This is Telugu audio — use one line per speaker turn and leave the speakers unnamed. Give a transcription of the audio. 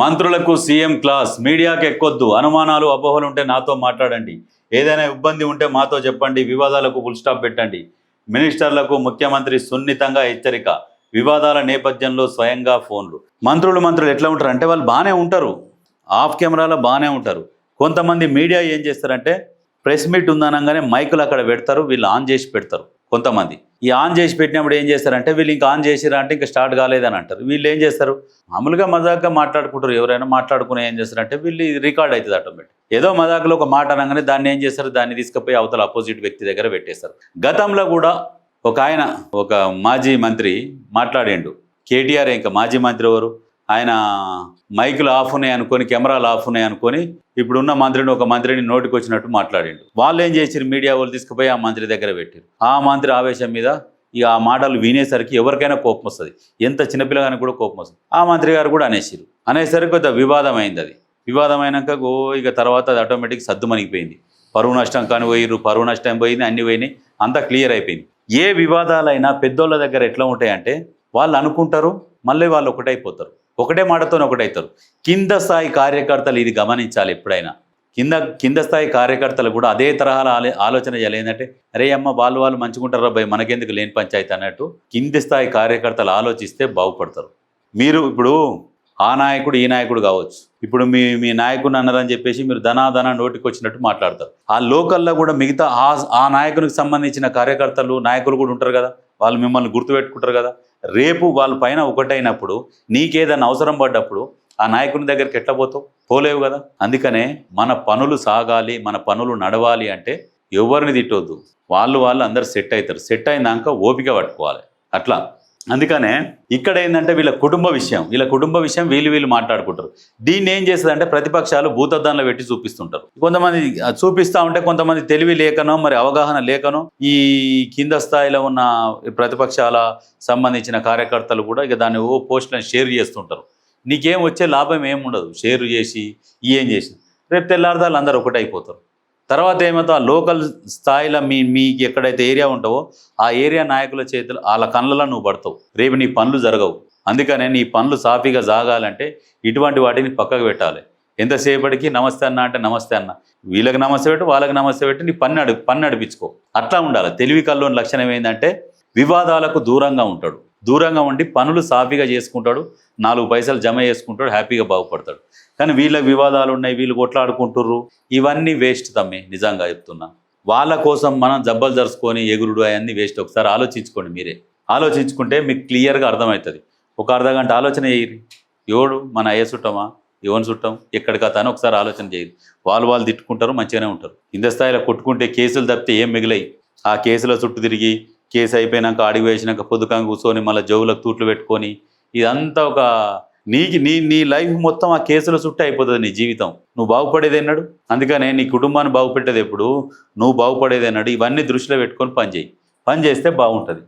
మంత్రులకు సీఎం క్లాస్. మీడియాకి ఎక్కొద్దు. అనుమానాలు అపోహలు ఉంటే నాతో మాట్లాడండి. ఏదైనా ఇబ్బంది ఉంటే మాతో చెప్పండి. వివాదాలకు ఫుల్ స్టాప్ పెట్టండి. మినిస్టర్లకు ముఖ్యమంత్రి సున్నితంగా హెచ్చరిక. వివాదాల నేపథ్యంలో స్వయంగా ఫోన్లు. మంత్రులు మంత్రులు ఎట్లా ఉంటారు? అంటే వాళ్ళు బాగానే ఉంటారు. ఆఫ్ కెమెరాలో బాగానే ఉంటారు. కొంతమంది మీడియా ఏం చేస్తారంటే ప్రెస్ మీట్ ఉందనగానే మైకులు అక్కడ పెడతారు. వీళ్ళు ఆన్ చేసి పెడతారు. కొంతమంది. ఈ ఆన్ చేసి పెట్టినప్పుడు ఏం చేస్తారంటే వీళ్ళు ఇంకా ఆన్ చేసిరా అంటే ఇంకా స్టార్ట్ కాలేదని అంటారు. వీళ్ళు ఏం చేస్తారు? మామూలుగా మజాక్గా మాట్లాడుకుంటారు. ఎవరైనా మాట్లాడుకుని ఏం చేస్తారంటే వీళ్ళు రికార్డ్ అవుతుంది ఆటోమేటిక్. ఏదో మజాక్లో ఒక మాట అనగానే దాన్ని ఏం చేస్తారు? దాన్ని తీసుకుపోయి అవతల అపోజిట్ వ్యక్తి దగ్గర పెట్టేస్తారు. గతంలో కూడా ఒక ఆయన ఒక మాజీ మంత్రి మాట్లాడిండు. కేటీఆర్ ఇంకా మాజీ మంత్రి ఎవరు? ఆయన మైకులు ఆఫ్ ఉన్నాయి అనుకొని కెమెరాలు ఆఫ్ ఉన్నాయి అనుకొని ఇప్పుడున్న మంత్రిని ఒక మంత్రిని నోటికి వచ్చినట్టు మాట్లాడిండు. వాళ్ళు ఏం చేశారు మీడియా వాళ్ళు తీసుకుపోయి ఆ మంత్రి దగ్గర పెట్టారు ఆ మంత్రి ఆవేశం మీద ఇక ఆ మాటలు వినేసరికి ఎవరికైనా కోపం వస్తుంది. ఎంత చిన్నపిల్లగానికి కూడా కోపం వస్తుంది. ఆ మంత్రి గారు కూడా అనేసారు అనేసరికి కొంత వివాదం అయింది అది. వివాదం అయినాక గో ఇక తర్వాత అది ఆటోమేటిక్ సద్దు మనిగిపోయింది పరువు నష్టం కానీ పోయిర్రు పరువు నష్టం పోయింది అన్ని పోయినాయి అంతా క్లియర్ అయిపోయింది. ఏ వివాదాలైనా పెద్దోళ్ళ దగ్గర ఎట్లా ఉంటాయంటే వాళ్ళు అనుకుంటారు మళ్ళీ వాళ్ళు ఒకటైపోతారు. ఒకటే మాటతో ఒకటవుతారు కింద స్థాయి కార్యకర్తలు ఇది గమనించాలి ఎప్పుడైనా. కింద కింద స్థాయి కార్యకర్తలు కూడా అదే తరహాల ఆలో ఆలోచన చేయాలి. ఏంటంటే అరే అమ్మ వాళ్ళు వాళ్ళు మంచుకుంటారు అబ్బాయి మనకెందుకు లేని పంచాయతీ అన్నట్టు కింది స్థాయి కార్యకర్తలు ఆలోచిస్తే బాగుపడతారు. మీరు ఇప్పుడు ఆ నాయకుడు ఈ నాయకుడు కావచ్చు. ఇప్పుడు మీ మీ నాయకుడిని అన్నారని చెప్పేసి మీరు ధనాధన నోటికి వచ్చినట్టు మాట్లాడతారు. ఆ లోకల్లో కూడా మిగతా ఆ ఆ నాయకునికి సంబంధించిన కార్యకర్తలు నాయకులు కూడా ఉంటారు కదా. వాళ్ళు మిమ్మల్ని గుర్తుపెట్టుకుంటారు కదా. రేపు వాళ్ళ పైన ఒకటైనప్పుడు నీకేదైనా అవసరం పడ్డప్పుడు ఆ నాయకుని దగ్గరికి ఎట్లా పోతావు? పోలేవు కదా? అందుకనే మన పనులు సాగాలి మన పనులు నడవాలి అంటే ఎవరిని తిట్టొద్దు. వాళ్ళు వాళ్ళు అందరు సెట్ అవుతారు. సెట్ అయినాక ఓపిక పట్టుకోవాలి. అట్లా. అందుకనే ఇక్కడ ఏంటంటే వీళ్ళ కుటుంబ విషయం వీళ్ళ కుటుంబ విషయం వీళ్ళు వీళ్ళు మాట్లాడుకుంటారు. దీన్ని ఏం చేస్తుందంటే ప్రతిపక్షాలు భూతద్దంలో పెట్టి చూపిస్తుంటారు. కొంతమంది చూపిస్తా ఉంటే కొంతమంది తెలివి లేకనో మరి అవగాహన లేకనో ఈ కింద స్థాయిలో ఉన్న ప్రతిపక్షాల సంబంధించిన కార్యకర్తలు కూడా ఇక దాన్ని ఓ పోస్టులను షేర్ చేస్తుంటారు. నీకేం వచ్చే లాభం ఏం ఉండదు. షేర్ చేసి ఏం చేసి. రేపు తెల్లారదాలు అందరూ ఒకటైపోతారు. తర్వాత ఏమవుతుందో ఆ లోకల్ స్థాయిలో మీ మీకు ఎక్కడైతే ఏరియా ఉంటావో ఆ ఏరియా నాయకుల చేతులు వాళ్ళ కళ్ళలో నువ్వు పడతావు. రేపు నీ పనులు జరగవు. అందుకనే నీ పనులు సాఫీగా సాగాలంటే ఇటువంటి వాటిని పక్కకు పెట్టాలి. ఎంతసేపటికి నమస్తే అన్న అంటే నమస్తే అన్న. వీళ్ళకి నమస్తే పెట్టు వాళ్ళకి నమస్తే పెట్టి నీ పన్ను నడి పన్ను నడిపించుకో అట్లా ఉండాలి. తెలివి కల్లోని లక్షణం ఏంటంటే వివాదాలకు దూరంగా ఉంటాడు. దూరంగా ఉండి పనులు సాఫీగా చేసుకుంటాడు నాలుగు పైసలు జమ చేసుకుంటాడు హ్యాపీగా బాగుపడతాడు. కానీ వీళ్ళకి వివాదాలు ఉన్నాయి వీళ్ళు కొట్లాడుకుంటుర్రు. ఇవన్నీ వేస్ట్ తమ్మి నిజంగా చెప్తున్నా. వాళ్ళ కోసం మనం జబ్బలు జరుచుకొని ఎగురుడు అవన్నీ వేస్ట్. ఒకసారి ఆలోచించుకోండి మీరే. ఆలోచించుకుంటే మీకు క్లియర్గా అర్థమవుతుంది. ఒక అర్ధ గంట ఆలోచన చేయరు ఎవడు? మన అయ్య చుట్టమా? ఎవరిని చుట్టం? ఎక్కడికి కథ అని ఒకసారి ఆలోచన చేయరు వాళ్ళు వాళ్ళు తిట్టుకుంటారు మంచిగానే ఉంటారు. కింద స్థాయిలో కొట్టుకుంటే కేసులు తప్పితే ఏం మిగిలాయి? ఆ కేసుల చుట్టూ తిరిగి కేసు అయిపోయినాక అడిగి వేసినాక పొద్దుకంగా కూర్చొని మళ్ళీ జవులకు తూట్లు పెట్టుకొని ఇదంతా ఒక నీకి నీ నీ లైఫ్ మొత్తం ఆ కేసుల చుట్టూ అయిపోతుంది నీ జీవితం. నువ్వు బాగుపడేది అన్నాడు అందుకనే నీ కుటుంబాన్ని బాగుపెట్టేది ఎప్పుడు? నువ్వు బాగుపడేది అన్నాడు ఇవన్నీ దృష్టిలో పెట్టుకొని పనిచేయి పని చేస్తే బాగుంటుంది.